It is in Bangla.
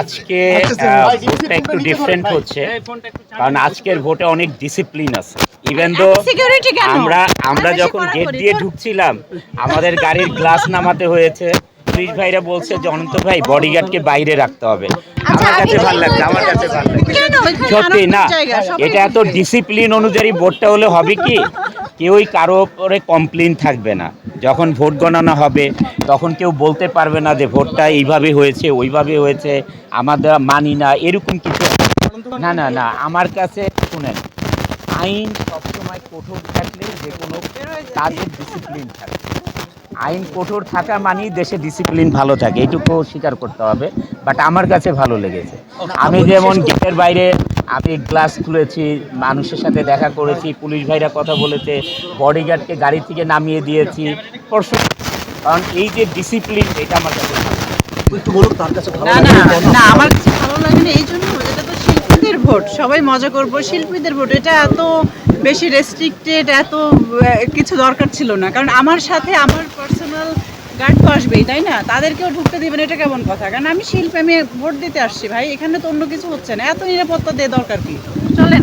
আজকে ভোটটা একটু ডিফারেন্ট হচ্ছে কারণ আজকের ভোটে অনেক ডিসিপ্লিন আছে। ইভেন দো আমরা আমরা যখন গেট দিয়ে ঢুকছিলাম আমাদের গাড়ির গ্লাস নামাতে হয়েছে। পুলিশ ভাইরা বলছে যে অনন্ত ভাই বডিগার্ডকে বাইরে রাখতে হবে। আচ্ছা, আমার কাছে ভালো লাগছে আমার কাছে ভালো লাগছে। সত্যি না এটা এত ডিসিপ্লিন অনুযায়ী ভোটটা হলে হবে কি? কেউই কারও উপরে কমপ্লেন থাকবে না। যখন ভোট গণনা হবে তখন কেউ বলতে পারবে না যে ভোটটা এইভাবে হয়েছে ওইভাবে হয়েছে আমাদের মানি না এরকম কিছু। না না না আমার কাছে শুনেন আইন সবসময় কঠোর থাকলে যে কোনো কাজের ডিসিপ্লিন থাকে। আইন কঠোর থাকা মানেই দেশে ডিসিপ্লিন ভালো থাকে এইটুকু স্বীকার করতে হবে বাট আমার কাছে ভালো লেগেছে। আমি যেমন গেটের বাইরে আমি গ্লাস খুলেছি মানুষের সাথে দেখা করেছি পুলিশ ভাইরা কথা বলেছে বডিগার্ডকে গাড়ি থেকে নামিয়ে দিয়েছি। পরশু কারণ এই যে ডিসিপ্লিন এটা আমার কাছে ভালো একটু বলুন তার কাছে ভালো না না না আমার কাছে ভালো লাগে না এই জন্য এটা তো শিল্পীদের ভোট সবাই মজা করব শিল্পীদের ভোট এটা এত বেশি রেস্ট্রিক্টেড এত কিছু দরকার ছিল না। কারণ আমার সাথে আমার পার্সোনাল গার্ড তো আসবেই, তাই না? তাদেরকেও ঢুকতে দেবেন, এটা কেমন কথা? কারণ আমি শিল্পে আমি ভোট দিতে আসছি, ভাই। এখানে তো অন্য কিছু হচ্ছে না। এত নিরাপত্তা দিয়ে দরকার কি? চলেন।